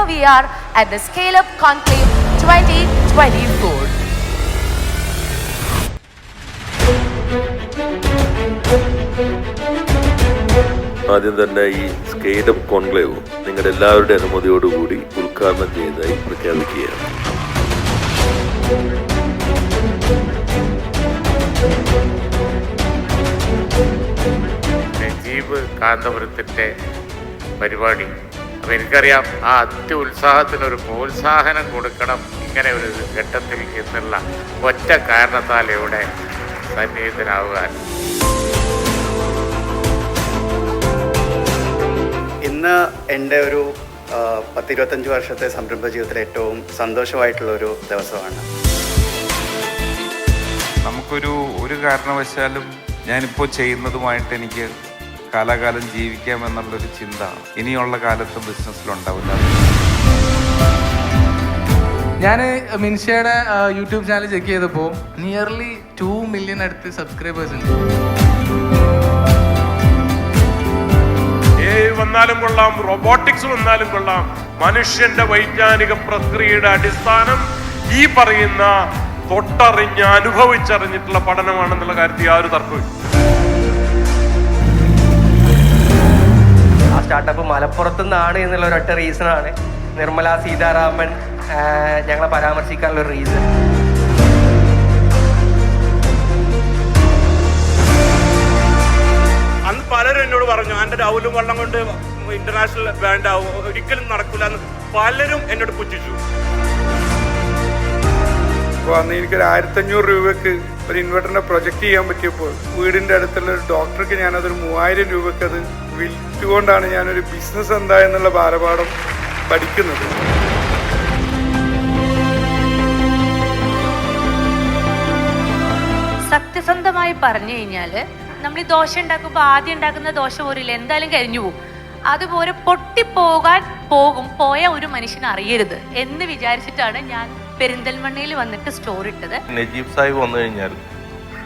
here we are at the Scale Up Conclave 2024. ആദ്യം തന്നെ ഈ സ്കെയിലപ്പ് കോൺക്ലേവ് നിങ്ങളുടെ എല്ലാവരുടെ അനുമതിയോടുകൂടി ഉദ്ഘാടനം ചെയ്തതായി പ്രഖ്യാപിക്കുകയാണ് നജീബ് കാന്തപുരത്തിന്റെ പരിപാടി അപ്പം എനിക്കറിയാം ആ അത്യുത്സാഹത്തിനൊരു പ്രോത്സാഹനം കൊടുക്കണം ഇങ്ങനെ ഒരു ഘട്ടത്തിൽ എന്നുള്ള ഒറ്റ കാരണത്താൽ ഇവിടെ സന്നിഹിതനാവുക ഇന്ന് എന്റെ ഒരു പത്തിരുപത്തഞ്ച് വർഷത്തെ സംരംഭ ജീവിതത്തിലെ ഏറ്റവും സന്തോഷമായിട്ടുള്ള ഒരു ദിവസമാണ്. നമുക്കൊരു ഒരു കാരണവശാലും ഞാനിപ്പോൾ ചെയ്യുന്നതുമായിട്ട് എനിക്ക് കാലാകാലം ജീവിക്കാം എന്നുള്ളൊരു ചിന്ത ഇനിയുള്ള കാലത്ത് ബിസിനസ്സിലുണ്ടാവില്ല. ഞാൻ മിൻഷയുടെ യൂട്യൂബ് ചാനൽ ചെക്ക് ചെയ്തപ്പോൾ നിയർലി ടു മില്യൺ അടുത്ത് സബ്സ്ക്രൈബേഴ്സ് ഉണ്ട്. എ വന്നാലും കൊള്ളാം റോബോട്ടിക്സ് വന്നാലും കൊള്ളാം. മനുഷ്യന്റെ വൈജ്ഞാനിക പ്രക്രിയയുടെ അടിസ്ഥാനം ഈ പറയുന്ന തൊട്ടറിഞ്ഞ് അനുഭവിച്ചറിഞ്ഞിട്ടുള്ള പഠനമാണെന്നുള്ള കാര്യത്തിൽ ആ ഒരു ആ സ്റ്റാർട്ടപ്പ് മലപ്പുറത്തു നിന്നാണ് എന്നുള്ള ഒരൊറ്റ റീസണാണ് നിർമ്മല സീതാരാമൻ ഞങ്ങളെ പരാമർശിക്കാനുള്ള ഒരു റീസൺ അന്ന് പലരും എന്നോട് പറഞ്ഞു എന്റെ രാഹുലും വള്ളം കൊണ്ട് ഇന്റർനാഷണൽ ബാൻഡ് ആവും. ഒരിക്കലും നടക്കില്ല എന്ന് പലരും എന്നോട് പുച്ഛിച്ചു. അപ്പോൾ അന്ന് എനിക്കൊരു ആയിരത്തഞ്ഞൂറ് രൂപയ്ക്ക് ഒരു ഇൻവെർട്ടറിനെ പ്രൊജക്റ്റ് ചെയ്യാൻ പറ്റിയപ്പോൾ വീടിന്റെ അടുത്തുള്ള ഒരു ഡോക്ടർക്ക് ഞാനതൊരു മൂവായിരം രൂപയ്ക്ക് അത് വിൽറ്റുകൊണ്ടാണ് ഞാനൊരു ബിസിനസ് എന്താ എന്നുള്ള ബാലപാഠം പഠിക്കുന്നത്. സത്യസന്ധമായി പറഞ്ഞു കഴിഞ്ഞാൽ നമ്മൾ ഈ ദോശ ഉണ്ടാക്കുമ്പോൾ ആദ്യം ഉണ്ടാക്കുന്ന ദോശ പോരില്ല എന്തായാലും കരിഞ്ഞു പോകും. അതുപോലെ പൊട്ടിപ്പോകാൻ പോകും. പോയ ഒരു മനുഷ്യനെ അറിയരുത് എന്ന് വിചാരിച്ചിട്ടാണ് ഞാൻ പെരിന്തൽമണ്ണയിൽ വന്നിട്ട് സ്റ്റോർ ഇട്ടത്. നജീബ് സാഹിബ് വന്നു കഴിഞ്ഞാൽ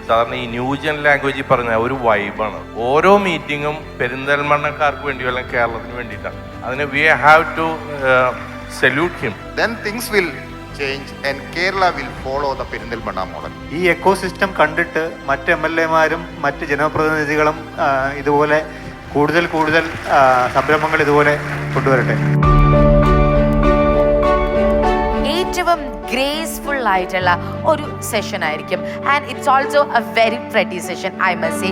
സാധാരണ ഈ ന്യൂജൻ ലാംഗ്വേജിൽ പറഞ്ഞ ഒരു വൈബാണ്. ഓരോ മീറ്റിങ്ങും പെരിന്തൽമണ്ണക്കാർക്ക് വേണ്ടി അല്ലെങ്കിൽ കേരളത്തിന് വേണ്ടിയിട്ടാണ്. അതിന് we have to salute him then things will change and Kerala will follow the Perindalmanna model. ഈ എക്കോ സിസ്റ്റം കണ്ടിട്ട് മറ്റ് എം എൽ എമാരും മറ്റ് ജനപ്രതിനിധികളും ആ, ഇതുപോലെ കൂടുതൽ കൂടുതൽ ആ, സംരംഭങ്ങൾ ഇതുപോലെ കൊണ്ടുവരട്ടെ. ഏറ്റവും ഗ്രേസ്ഫുൾ ആയിട്ടുള്ള ഒരു സെഷൻ ആയിരിക്കും. And it's also a very pretty session I must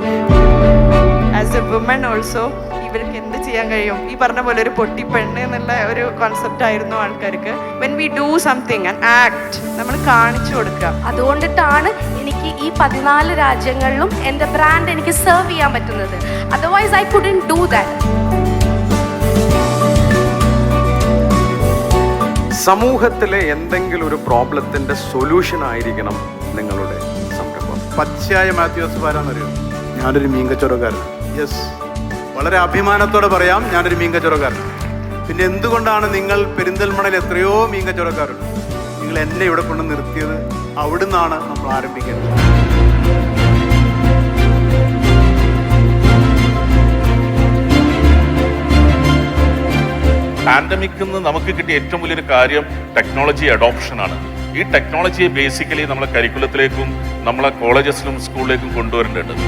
as a woman also ഇവർക്ക് എന്ത് ചെയ്യാൻ കഴിയും? ഈ പറഞ്ഞ പോലെ ഒരു പൊട്ടിപ്പെണ്ണ് എന്നുള്ള ഒരു കോൺസെപ്റ്റ് ആയിരുന്നു ആൾക്കാർക്ക്. When we do something act നമ്മൾ കാണിച്ചു കൊടുക്കുക. അതുകൊണ്ടിട്ടാണ് എനിക്ക് ഈ പതിനാല് രാജ്യങ്ങളിലും എന്റെ ബ്രാൻഡ് എനിക്ക് സെർവ് ചെയ്യാൻ പറ്റുന്നത്. Otherwise I couldn't do that സമൂഹത്തിലെ എന്തെങ്കിലും ഒരു പ്രോബ്ലത്തിന്റെ സൊല്യൂഷൻ ആയിരിക്കണം നിങ്ങളുടെ സംരംഭം. പച്ചയായ മാത്യൂസ് ആരാന്നറിയോ ഞാനൊരു മീൻ കച്ചവടക്കാരൻ യെസ് വളരെ അഭിമാനത്തോടെ പറയാം ഞാനൊരു മീൻ കച്ചവടക്കാരൻ പിന്നെ എന്തുകൊണ്ടാണ് നിങ്ങൾ പെരിന്തൽമണയിൽ എത്രയോ മീൻ കച്ചവടക്കാരുണ്ട് നിങ്ങൾ എന്നെ ഇവിടെ കൊണ്ട് നിർത്തിയത് അവിടുന്നാണ് നമ്മൾ ആരംഭിക്കുന്നത് പാൻഡമിക്കിൽ നിന്ന് നമുക്ക് കിട്ടിയ ഏറ്റവും വലിയൊരു കാര്യം ടെക്നോളജി അഡോപ്ഷനാണ് ഈ ടെക്നോളജിയെ ബേസിക്കലി നമ്മളെ കരിക്കുലത്തിലേക്കും നമ്മളെ കോളേജസിലും സ്കൂളിലേക്കും കൊണ്ടുവരേണ്ടതുണ്ട്.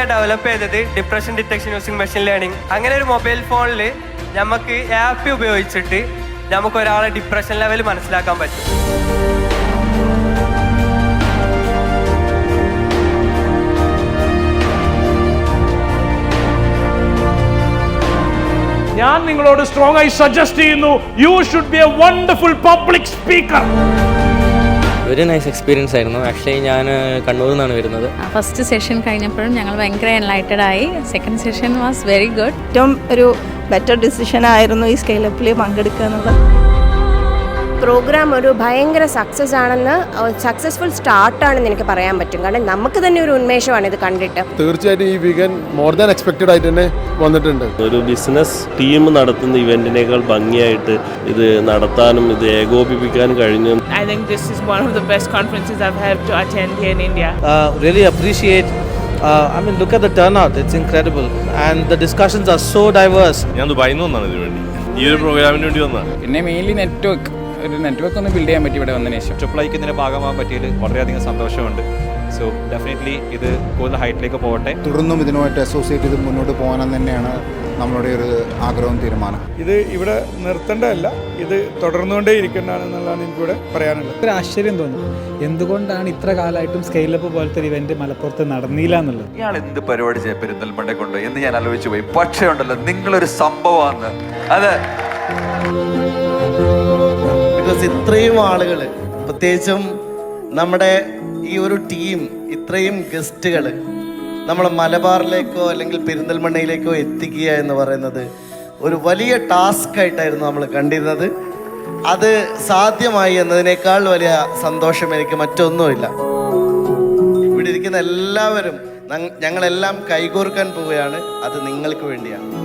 ഇപ്പൊ ഡെവലപ്പ് ചെയ്തത് depression detection using machine learning അങ്ങനെ ഒരു മൊബൈൽ ഫോണിൽ നമുക്ക് ആപ്പ് ഉപയോഗിച്ചിട്ട് നമുക്ക് ഒരാളെ ഡിപ്രഷൻ ലെവൽ മനസ്സിലാക്കാൻ പറ്റും. ഞാൻ നിങ്ങളോട് സ്ട്രോങ് ആയി സജസ്റ്റ് ചെയ്യുന്നു you should be a wonderful public speaker very nice experience ആയിരുന്നു. ആക്ച്വലി ഞാൻ കണ്ണൂരിൽ നിന്നാണ് വരുന്നത്. ഫസ്റ്റ് സെഷൻ കഴിഞ്ഞപ്പോഴും ഞങ്ങൾ ഭയങ്കര എൻലൈറ്റഡ് ആയി. Second session was very good ഏറ്റവും ഒരു ബെറ്റർ ഡിസിഷൻ ആയിരുന്നു ഈ സ്കെയിലപ്പിൽ പങ്കെടുക്കുക എന്നുള്ളത്. പ്രോഗ്രാം ഒരു ഭയങ്കര സക്സസ് ആണെന്ന് സക്സസ്ഫുൾ സ്റ്റാർട്ടാണെന്ന് എനിക്ക് പറയാൻ പറ്റും. കാരണം നമുക്ക് തന്നെ ഒരു ഉന്മേഷമാണ് ഇത് കണ്ടിട്ട്. തീർച്ചയായിട്ടും ഈ വിഗൻ മോർ ദാൻ എക്സ്പെക്റ്റഡ് ആയിട്ട് തന്നെ വന്നിട്ടുണ്ട്. ഒരു ബിസിനസ് ടീം നടത്തുന്ന ഇവന്റിനേക്കാൾ ഭംഗിയായിട്ട് ഇത് നടത്താനും ഇത് ഏകോപിപ്പിക്കാനും കഴിഞ്ഞു. I think this is one of the best conferences I've had to attend here in India. really appreciate uh, I mean look at the turnout. It's incredible. And the discussions are so diverse. ഞാൻ ദുബായിൽ നിന്ന് വന്നാണ് ഇതിനു വേണ്ടി. ഈ ഒരു പ്രോഗ്രാമിന് വേണ്ടി വന്നാണ് പിന്നെ മെയിൻലി നെറ്റ്വർക്ക് ഒരു നെറ്റ്വർക്ക് ഒന്ന് ബിൽഡ് ചെയ്യാൻ പറ്റി ഇവിടെ വന്നതിന് ശേഷം. ട്രിപ്പിളൈക്ക് ഇതിന്റെ ഭാഗമാകാൻ പറ്റിയതിൽ വളരെയധികം സന്തോഷമുണ്ട്. സോ ഡെഫിനറ്റ്ലി ഇത് കൂടുതൽ ഹൈറ്റിലേക്ക് പോകട്ടെ. തുടർന്നും ഇതിനുമായിട്ട് അസോസിയേറ്റ് ചെയ്ത് മുന്നോട്ട് പോകാനെന്ന് തന്നെയാണ് നമ്മളുടെ ഒരു ആഗ്രഹവും തീരുമാനം. ഇത് ഇവിടെ നിർത്തേണ്ടതല്ല ഇത് തുടർന്നുകൊണ്ടേ ഇരിക്കേണ്ടതാണെന്നുള്ളതാണ് എനിക്കിവിടെ പറയാനുള്ളത്. ഒരു ആശ്ചര്യം തോന്നുന്നു. എന്തുകൊണ്ടാണ് ഇത്ര കാലമായിട്ടും സ്കെയിലപ്പ് പോലത്തെ ഒരു ഇവന്റ് മലപ്പുറത്ത് നടന്നില്ല എന്നുള്ളത്? ഇയാൾ എന്ത് പരിപാടി ചെയ്യാൻ പെരുന്തൽമണ്ടെ കൊണ്ട് എന്ന് ഞാൻ ആലോചിച്ചു പോയി. പക്ഷേ ഉണ്ടല്ലോ നിങ്ങളൊരു സംഭവമാണ് അതെ ബിക്കോസ് ഇത്രയും ആളുകൾ പ്രത്യേകിച്ചും നമ്മുടെ ഈ ഒരു ടീം ഇത്രയും ഗസ്റ്റുകൾ നമ്മളെ മലബാറിലേക്കോ അല്ലെങ്കിൽ പെരിന്തൽമണ്ണയിലേക്കോ എത്തിക്കുക എന്ന് പറയുന്നത് ഒരു വലിയ ടാസ്ക് ആയിട്ടായിരുന്നു നമ്മൾ കണ്ടിരുന്നത്. അത് സാധ്യമായി എന്നതിനേക്കാൾ വലിയ സന്തോഷം എനിക്ക് മറ്റൊന്നുമില്ല. ഇവിടെ ഇരിക്കുന്ന എല്ലാവരും ഞങ്ങളെല്ലാം കൈകോർക്കാൻ പോവുകയാണ്. അത് നിങ്ങൾക്ക് വേണ്ടിയാണ്.